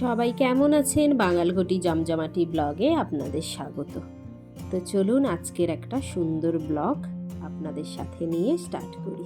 সবাই কেমন আছেন? বাঙালঘটি জমজমাটি ব্লগে আপনাদের স্বাগত। তো চলুন আজকের একটা সুন্দর ব্লগ আপনাদের সাথে নিয়ে স্টার্ট করি।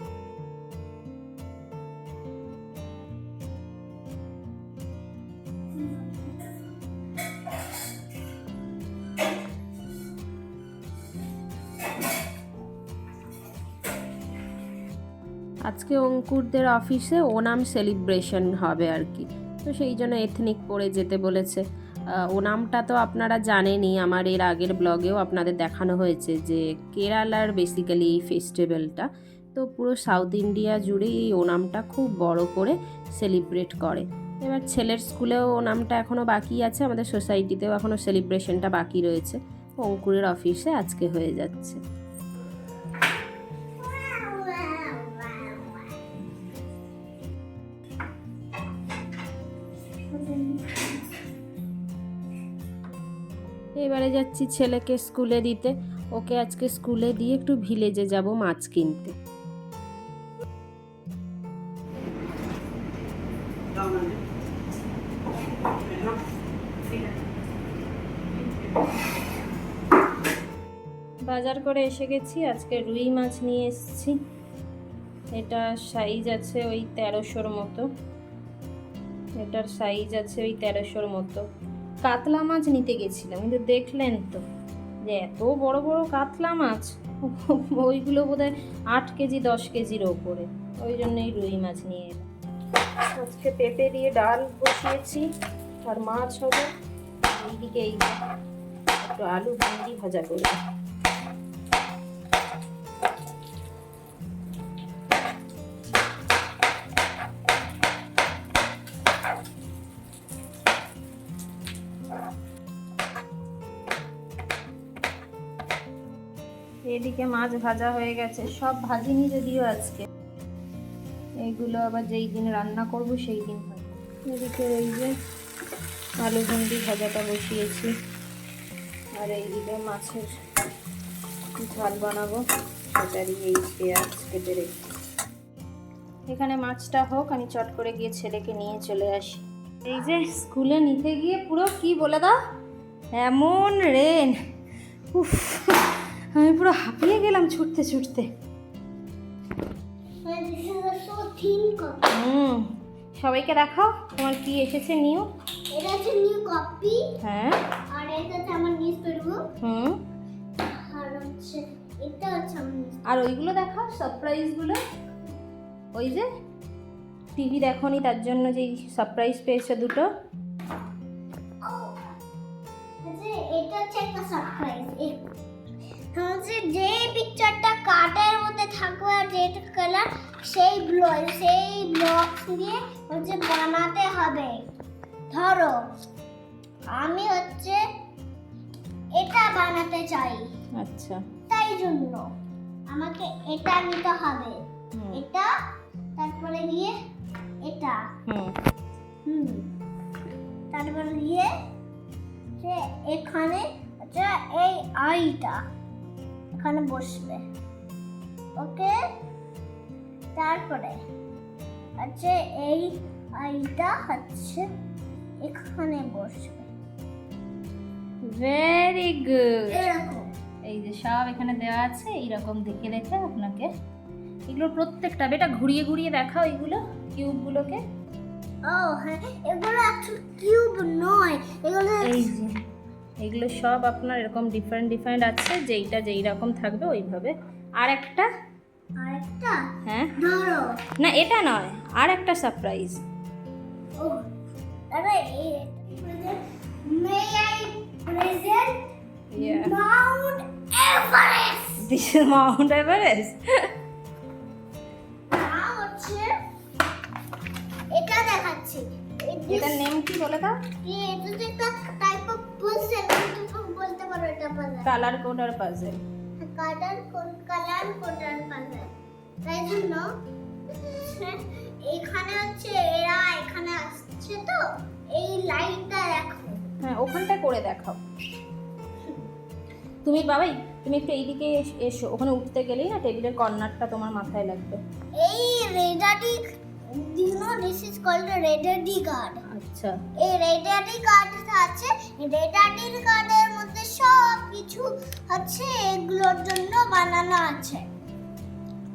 আজকে অঙ্কুরদের অফিসে ওনাম সেলিব্রেশন হবে আর কি। তো সেই জন্য এথনিক পরে যেতে বলেছে। আহ, ওনামটা তো আপনারা জানেনই আমার এর আগের ব্লগেও আপনাদের দেখানো হয়েছে যে কেরালার বেসিক্যালি এই ফেস্টিভ্যালটা তো পুরো সাউথ ইন্ডিয়া জুড়ে এই ওনামটা খুব বড় করে সেলিব্রেট করে। এবার ছেলের স্কুলেও ওনামটা এখনও বাকি আছে আমাদের সোসাইটিতেও এখনও সেলিব্রেশনটা বাকি রয়েছে। অঙ্কুরের অফিসে আজকে হয়ে যাচ্ছে। এবারে যাচ্ছি ছেলেকে স্কুলে দিতে। ওকে আজকে স্কুলে দিয়ে একটু ভিলেজে যাব মাছ কিনতে। বাজার করে এসে গেছি, আজকে রুই মাছ নিয়ে এসেছি। এটা সাইজ আছে ওই তেরোশোর মতো। এটার সাইজ আছে ওই তেরোশোর মতো। কাতলা মাছ নিতে গেছিলাম, কিন্তু দেখলেন তো যে এত বড় বড় কাতলা মাছ, ওইগুলো বোধ হয় আট কেজি, দশ কেজির ওপরে। ওই জন্যই রুই মাছ নিয়ে এলাম। আজকে পেঁপে দিয়ে ডাল বসিয়েছি, আর মাছ হবে। এইদিকে এই একটু আলু ভেন্ডি ভাজা করব এদিকে মাছ ভাজা হয়ে গেছে। সব ভাজিনি যদিও আজকে। এইগুলো আবার যেই দিন রান্না করব, সেই দিন এদিকে এই যে আলু ভেন্ডি ভাজাটা বসিয়েছি। আর এইদিকে মাছের ঝাল বানাবো। সেটারই এই পেঁয়াজ কেটে রেখে। এখানে মাছটা হোক, আমি চট করে গিয়ে ছেলেকে নিয়ে চলে আসি। এই যে স্কুলে নিতে গিয়ে পুরো কি বলে দাও? এমন রেন উফ। আমি পুরো হাঁপিয়ে গেলাম ছুটতে ছুটতে। হুম সবাইকে দেখাও তোমার কি এসেছে নিউ এটা নিউ কপি হ্যাঁ। আর এটা হচ্ছে আমার নিউজ পেপার হুম। আর হচ্ছে এটা হচ্ছে আর ওইগুলো দেখাও সারপ্রাইজগুলো ওই যে টিভি দেখনি তার জন্য যেই সারপ্রাইজ পেয়েছে দুটো। আচ্ছা এটা হচ্ছে একটা সারপ্রাইজ হচ্ছে যে পিকচারটা কার্ডের মধ্যে থাকবে আর যেটা কালার সেই ব্লক সেই ব্লক দিয়ে হচ্ছে বানাতে হবে। ধরো আমি হচ্ছে এটা বানাতে চাই। আচ্ছা। তাই জন্য আমাকে এটা নিতে হবে। এটা তারপরে গিয়ে এটা। হুম। হুম। তারপরে গিয়ে যে এখানে আচ্ছা এই আইটা। এখানে বসবে। ওকে? তারপরে আচ্ছা এই আইটা হচ্ছে এখানে বসবে। ভেরি গুড এরকম। এই যে সব এখানে দেওয়া আছে এইরকম দেখে দেখে আপনাকে এগুলো প্রত্যেকটা বেটা ঘুরিয়ে ঘুরিয়ে দেখাও এইগুলো কিউবগুলোকে ও হ্যাঁ এগুলো অ্যাকচুয়ালি কিউব নয় এগুলো এই যে। এগুলো সব আপনার এরকম ডিফারেন্ট ডিফারেন্ট আছে যেইটা যেই রকম থাকবে ওইভাবে। আর একটা হ্যাঁ। না এটা নয় আর একটা surprise Mount Everest puzzle colour coder puzzle. Colour colour coder puzzle. তাই জন্য এখানে হচ্ছে এরা এখানে আসছে তো এই লাইনটা দেখো। হ্যাঁ ওখানটা করে দেখাও। তুমি বাবাই তুমি একটু এইদিকে এস- ওখানে উঠতে গেলেই না টেবিলের কর্নারটা তোমার মাথায় লাগবে। এই know this is called a red ID card. আচ্ছা। এই রেড আইডি কার্ড আছে রেড আইডি কার্ডের মধ্যে সব কিছু হচ্ছে এগুলোর জন্য বানানো আছে।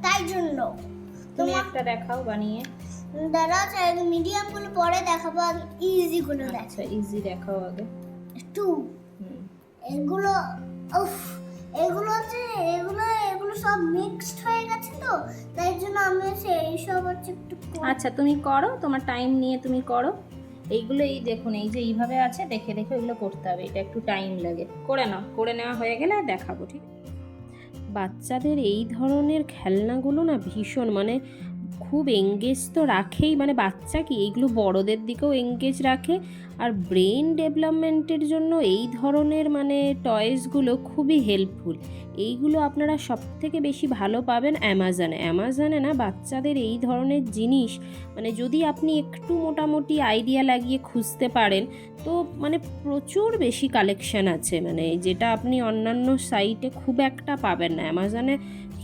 তাই জন্য। তুমি একটা দেখাও বানিয়ে। দাঁড়া মিডিয়ামগুলো পরে দেখাবো ইজি গুলো আচ্ছা ইজি দেখাও আগে। টু হুম। এগুলো উফ এগুলো হচ্ছে এগুলো এগুলো সব মিক্সড হয়ে গেছে তো তাই জন্য আমি সেই সব হচ্ছে একটু আচ্ছা তুমি করো তোমার টাইম নিয়ে তুমি করো। এইগুলো এই দেখুন, এই যে এইভাবে আছে, দেখে দেখে এগুলো করতে হবে। এটা একটু টাইম লাগে। করে নাও, করে নেওয়া হয়ে গেলে দেখাবো, ঠিক? বাচ্চাদের এই ধরনের খেলনাগুলো না ভীষণ মানে খুব এঙ্গেজ তো রাখেই মানে বাচ্চা কি এইগুলো বড়দের দিকেও এঙ্গেজ রাখে। আর ব্রেন ডেভেলপমেন্টের জন্য এই ধরনের মানে টয়েসগুলো খুবই হেল্পফুল এইগুলো আপনারা সব থেকে বেশি ভালো পাবেন অ্যামাজনে অ্যামাজনে না বাচ্চাদের এই ধরনের জিনিস মানে যদি আপনি একটু মোটামুটি আইডিয়া লাগিয়ে খুঁজতে পারেন, তো মানে প্রচুর বেশি কালেকশন আছে। মানে যেটা আপনি অন্যান্য সাইটে খুব একটা পাবেন না। অ্যামাজনে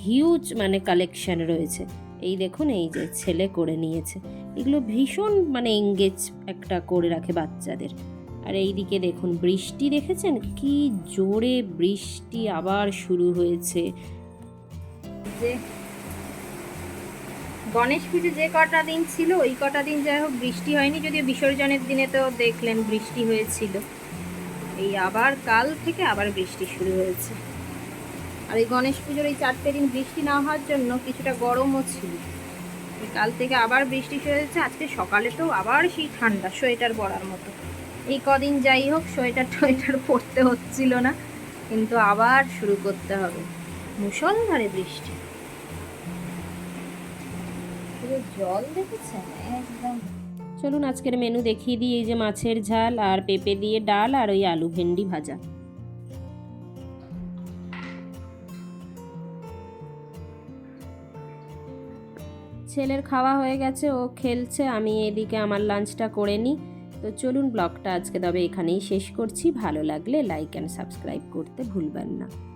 হিউজ মানে কালেকশন রয়েছে। এই দেখুন, এই যে ছেলে করে নিয়েছে। এগুলো ভীষণ মানে এঙ্গেজ একটা করে রাখে বাচ্চাদের। আর এইদিকে দেখুন, বৃষ্টি দেখেছেন? কি জোরে বৃষ্টি আবার শুরু হয়েছে। যে গণেশ পুজো যে কটা দিন ছিল, ওই কটা দিন যাই হোক বৃষ্টি হয়নি, যদিও বিসর্জনের দিনে তো দেখলেন বৃষ্টি হয়েছিল। এই আবার কাল থেকে আবার বৃষ্টি শুরু হয়েছে। আর এই গণেশ পুজোর এই চারটে দিন বৃষ্টি না হওয়ার জন্য কিছুটা গরমও ছিল। কাল থেকে আবার বৃষ্টি শুরু হয়েছে, আজকে সকালে তো আবার সেই ঠান্ডা, সোয়েটার পরার মতো। এই কদিন যাই হোক, সোয়েটার টোয়েটার পরতে হচ্ছিল না, কিন্তু আবার শুরু করতে হবে। মুসলধারে বৃষ্টি। জল দেখেছেন? একদম। চলুন আজকের মেনু দেখিয়ে দিই, এই যে মাছের ঝাল আর পেঁপে দিয়ে ডাল আর ওই আলু ভেন্ডি ভাজা। ছেলের খাওয়া হয়ে গেছে, ও খেলছে, আমি এদিকে আমার লাঞ্চটা করে নিই। তো চলুন, ব্লগটা আজকে তবে এখানেই শেষ করছি। ভালো লাগলে লাইক অ্যান্ড সাবস্ক্রাইব করতে ভুলবেন না।